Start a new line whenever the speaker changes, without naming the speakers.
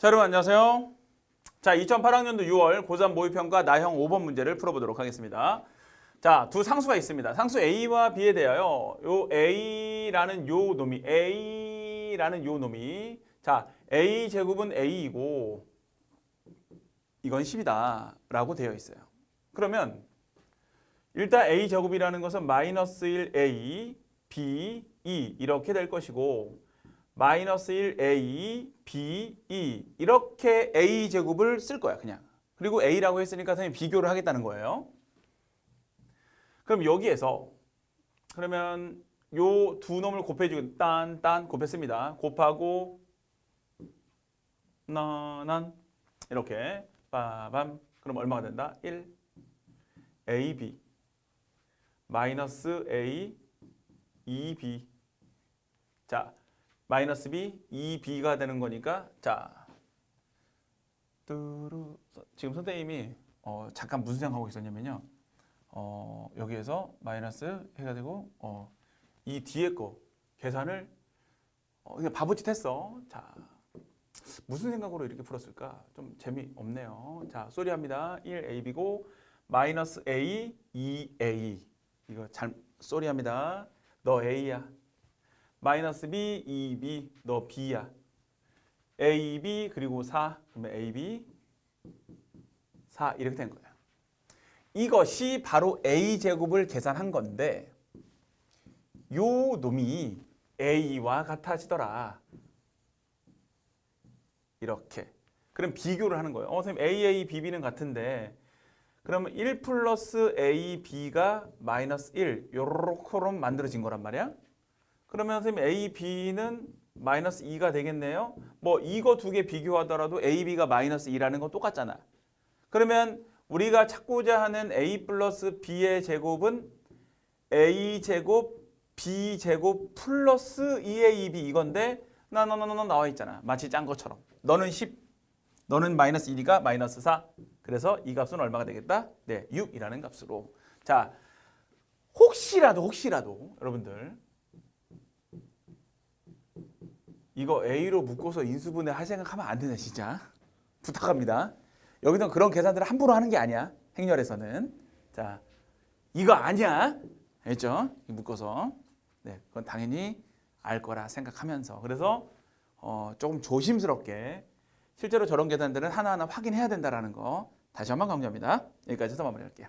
자, 여러분 안녕하세요. 자, 2008학년도 6월 고3 모의평가 나형 5번 문제를 풀어보도록 하겠습니다. 자, 두 상수가 있습니다. 상수 A와 B에 대하여 요 A라는 요 놈이 A라는 요 놈이 자, A 제곱은 A이고 이건 10이다 라고 되어 있어요. 그러면 일단 A 제곱이라는 것은 마이너스 1A, B, E 이렇게 될 것이고 마이너스 1A, B, E 이렇게 A 제곱을 쓸 거야 그냥. 그리고 A라고 했으니까 선생님 비교를 하겠다는 거예요. 그럼 여기에서 그러면 요 두 놈을 곱해주고 딴 딴 곱했습니다. 곱하고 나난 이렇게 빠밤 그럼 얼마가 된다? 1 AB 마이너스 A 2B 자 마이너스 B 2B가 되는 거니까 자. 뚜루. 지금 선생님이 어, 잠깐 무슨 생각하고 있었냐면요. 어, 여기에서 마이너스 해가지고 어, 이 뒤에 거 계산을 어, 그냥 바보짓 했어. 자 무슨 생각으로 이렇게 풀었을까? 좀 재미없네요. 자 쏘리합니다. 1AB고 마이너스 A 2A 이거 잘 쏘리합니다. 너 A야 마이너스 B 2B 너 B야. AB 그리고 4 그러면 AB 4 이렇게 된 거야. 이것이 바로 A 제곱을 계산한 건데 요 놈이 A와 같아지더라. 이렇게. 그럼 비교를 하는 거예요. 어 선생님 AA, BB는 같은데 그러면 1 플러스 A, B가 마이너스 1 요렇게 만들어진 거란 말이야 그러면 선생님 A, B는 마이너스 2가 되겠네요. 뭐 이거 두 개 비교하더라도 A, B가 마이너스 2라는 건 똑같잖아. 그러면 우리가 찾고자 하는 A 플러스 B의 제곱은 A 제곱 B 제곱 플러스 2AB 이건데 나나나나 나와 있잖아. 마치 짠 것처럼. 너는 10 너는 마이너스 1이가 마이너스 4 그래서 이 값은 얼마가 되겠다? 네 6이라는 값으로. 자 혹시라도 혹시라도 여러분들 이거 A로 묶어서 인수분해 할 생각하면 안 되네 진짜. 부탁합니다. 여기서 그런 계산들을 함부로 하는 게 아니야 행렬에서는. 자 이거 아니야. 알죠? 이 묶어서. 네 그건 당연히 알 거라 생각하면서. 그래서 어, 조금 조심스럽게 실제로 저런 계산들은 하나하나 확인해야 된다라는 거 다시 한번 강조합니다. 여기까지 해서 마무리할게요